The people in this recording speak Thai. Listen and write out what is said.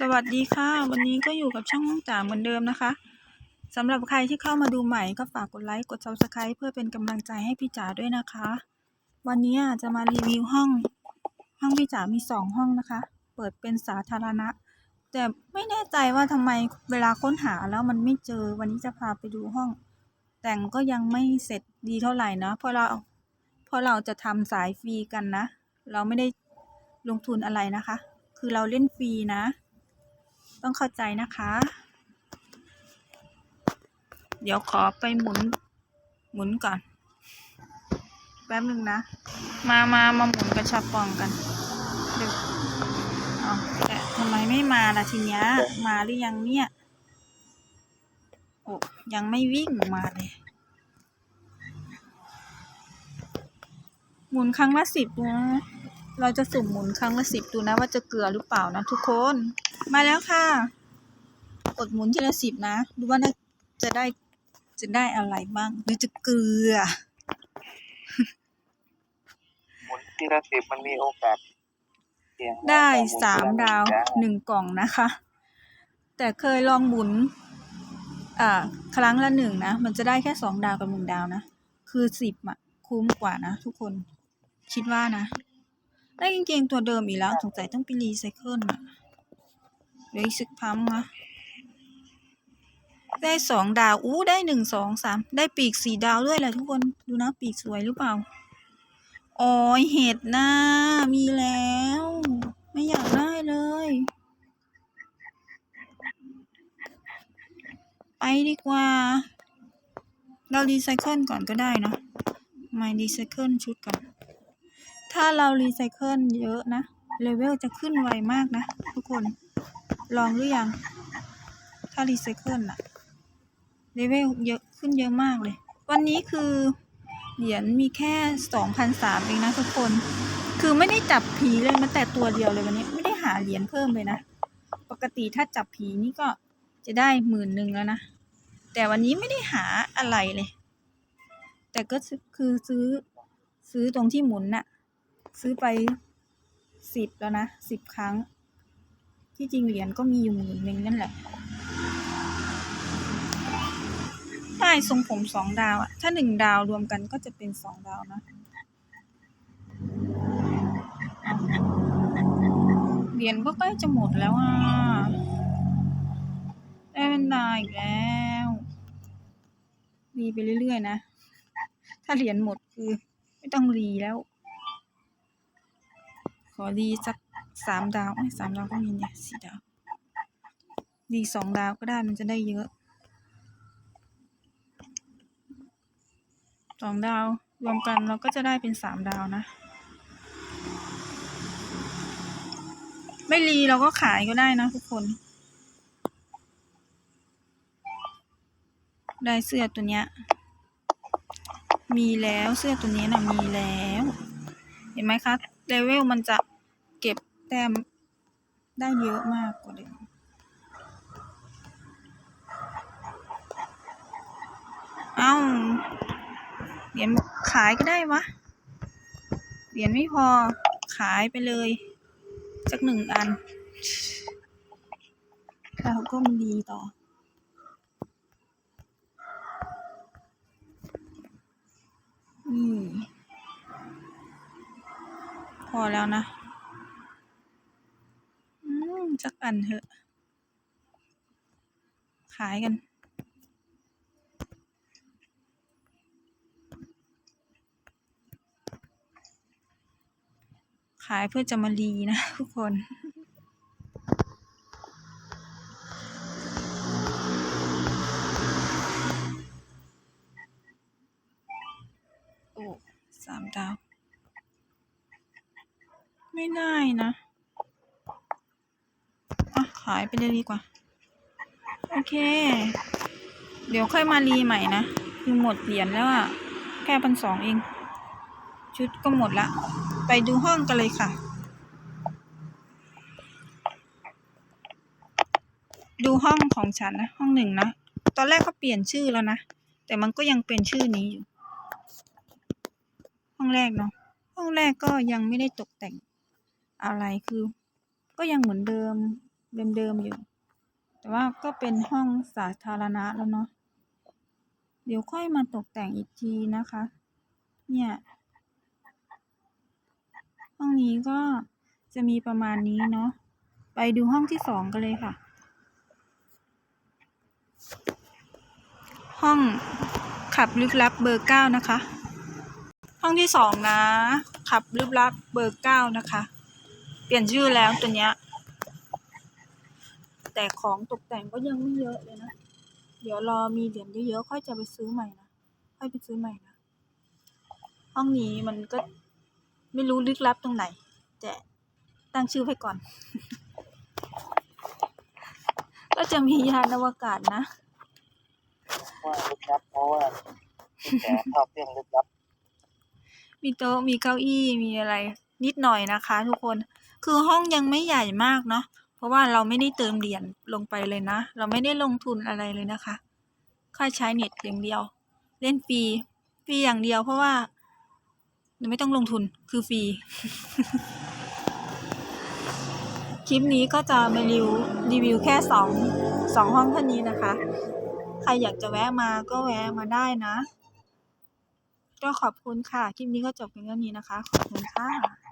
สวัสดีค่ะ วันนี้ก็อยู่กับช่องน้องจ๋าเหมือนเดิมนะคะสำหรับใครที่เข้ามาดูใหม่ก็ฝากกดไลค์กด subscribe เพื่อเป็นกำลังใจให้พี่จ๋าด้วยนะคะ วันนี้จะมารีวิวห้อง ห้องพี่จ๋ามีสองห้องนะคะ เปิดเป็นสาธารณะ แต่ไม่แน่ใจว่าทำไมเวลาค้นหาแล้วมันไม่เจอวันนี้จะพาไปดูห้อง แต่งก็ยังไม่เสร็จดีเท่าไหร่นะเพราะเราเพราะเราจะทำสายฟรีกันนะ เราไม่ได้ลงทุนอะไรนะคะ คือเราเล่นฟรีนะ ต้องเข้าใจนะคะ เดี๋ยวขอไปหมุน หมุนก่อน แป๊บหนึ่งนะ มามามาหมุนกระชับปองกันเดี๋ยวเอาแต่ทำไมไม่มาล่ะทีเนี้ย มาหรือยังเนี่ยโอ้ยังไม่วิ่งมาเลย หมุนครั้งละสิบนะเราจะสุ่มหมุนครั้งละสิบดูนะว่าจะเกลือหรือเปล่านะทุกคน มาแล้วค่ะ กดหมุนทีละสิบนะ ดูว่าน่าจะได้จะได้อะไรบ้างหรือจะเกลือ หมุนทีละสิบมันมีโอกาสเสี่ยงได้แต่หนสามทีละดาวจ้หนึ่งกล่องนะคะ แต่เคยลองหมุน อ่า ครั้งละหนึ่งนะ มันจะได้แค่สองดาวกับหนึ่งดาวนะ คือสิบอะคุ้มกว่านะทุกคน คิดว่านะ ได้จริงๆตัวเดิมอีกแล้ว สงสัยต้องไปรีไซเคิลอะ เดี๋ยวอีกสักพัมนะได้สองดาว อู้ได้หนึ่งสองสามได้ปีกสี่ดาวด้วยแหละทุกคนดูนะปีกสวยหรือเปล่าอ๋อเห็ดนะมีแล้ว ไม่อยากได้เลย ไปดีกว่า เรารีไซเคิลก่อนก็ได้เนะมารีไซเคิลชุดก่อน ถ้าเรารีไซเคิลเยอะนะเลเวลจะขึ้นไวมากนะทุกคน ลองหรือยัง ถ้ารีไซเคิลอะเลเวลเยอะขึ้นเยอะมากเลย วันนี้คือเหรียญมีแค่สองพันสามเองนะทุกคน คือไม่ได้จับผีเลยแม้แต่ตัวเดียวเลยวันนี้ ไม่ได้หาเหรียญเพิ่มเลยนะ ปกติถ้าจับผีนี่ก็จะได้หมื่นหนึ่งแล้วนะ แต่วันนี้ไม่ได้หาอะไรเลย แต่ก็คือซื้อซื้อตรงที่หมุนน่ะ ซื้อไปสิบแล้วนะสิบครั้ง ที่จริงเหรียญก็มีอยู่หมื่นหนึ่งนั่นแหละ ได้ทรงผมสองดาวอะถ้าหนึ่งดาวรวมกันก็จะเป็นสองดาวนะเหรียญก็ใกล้จะหมดแล้วอะได้เป็นดาวอีกแล้วรีไปเรื่อยๆนะ ถ้าเหรียญหมดคือ ไม่ต้องรีแล้ว ขอรีสัก สามดาวไอ้สามดาวก็มีเนี่ยสี่ดาวรีสองดาวก็ได้มันจะได้เยอะสองดาวรวมกันเราก็จะได้เป็นสามดาวนะ ไม่รีเราก็ขายก็ได้นะทุกคน ได้เสื้อตัวเนี้ย มีแล้วเสื้อตัวนี้นะมีแล้ว เห็นไหมคะเลเวลมันจะ แต้มได้เยอะมากกว่าเดิมเอ้าเหรียญขายก็ได้วะ เหรียญไม่พอขายไปเลยสักหนึ่งอันแล้วก็มาดีต่ออืมพอแล้วนะ อืมสักอันเถอะ ขายกัน ขายเพื่อจะมารีนะทุกคนโอ้สามดาว ไม่ได้นะายไปเลยดีกว่า โอเค เดี๋ยวค่อยมารีใหม่นะ คือหมดเหรียญแล้วอะแค่พันสองเอง ชุดก็หมดละ ไปดูห้องกันเลยค่ะ ดูห้องของฉันนะ ห้องหนึ่งนะ ตอนแรกเขาเปลี่ยนชื่อแล้วนะ แต่มันก็ยังเป็นชื่อนี้อยู่ ห้องแรกเนาะ ห้องแรกก็ยังไม่ได้ตกแต่งอะไรคือ ก็ยังเหมือนเดิม เดิมๆอยู่ แต่ว่าก็เป็นห้องสาธารณะแล้วเนาะเดี๋ยวค่อยมาตกแต่งอีกทีนะคะ เนี่ย ห้องนี้ก็จะมีประมาณนี้เนาะไปดูห้องที่สองกันเลยค่ะ ห้องขับลึกลับเบอร์เก้านะคะ ห้องที่สองนะ ขับลึกลับเบอร์เก้านะคะ เปลี่ยนชื่อแล้วตัวเนี้ย แต่ของตกแต่งก็ยังไม่เยอะเลยนะ เดี๋ยวรอมีเหรียญเยอะๆค่อยจะไปซื้อใหม่นะ ค่อยไปซื้อใหม่นะ ห้องนี้มันก็ไม่รู้ลึกลับตรงไหน แต่ตั้งชื่อไว้ก่อน ก็จะมียานอวกาศนะ ว่าลึกลับเพราะว่าพี่แกชอบเรื่องลึกลับ มีโต๊ะมีเก้าอี้มีอะไรนิดหน่อยนะคะ ทุกคน คือห้องยังไม่ใหญ่มากเนาะ เพราะว่าเราไม่ได้เติมเหรียญลงไปเลยนะ เราไม่ได้ลงทุนอะไรเลยนะคะ ค่าใช้เน็ตอย่างเดียว เล่นฟรี ฟรีอย่างเดียวเพราะว่าไม่ต้องลงทุน คือฟรี คลิปนี้ก็จะมารีวิวรีวิวแค่สองสองห้องเท่านี้นะคะ ใครอยากจะแวะมาก็แวะมาได้นะ ก็ขอบคุณค่ะ คลิปนี้ก็จบเพียงเท่านี้นะคะ ขอบคุณค่ะ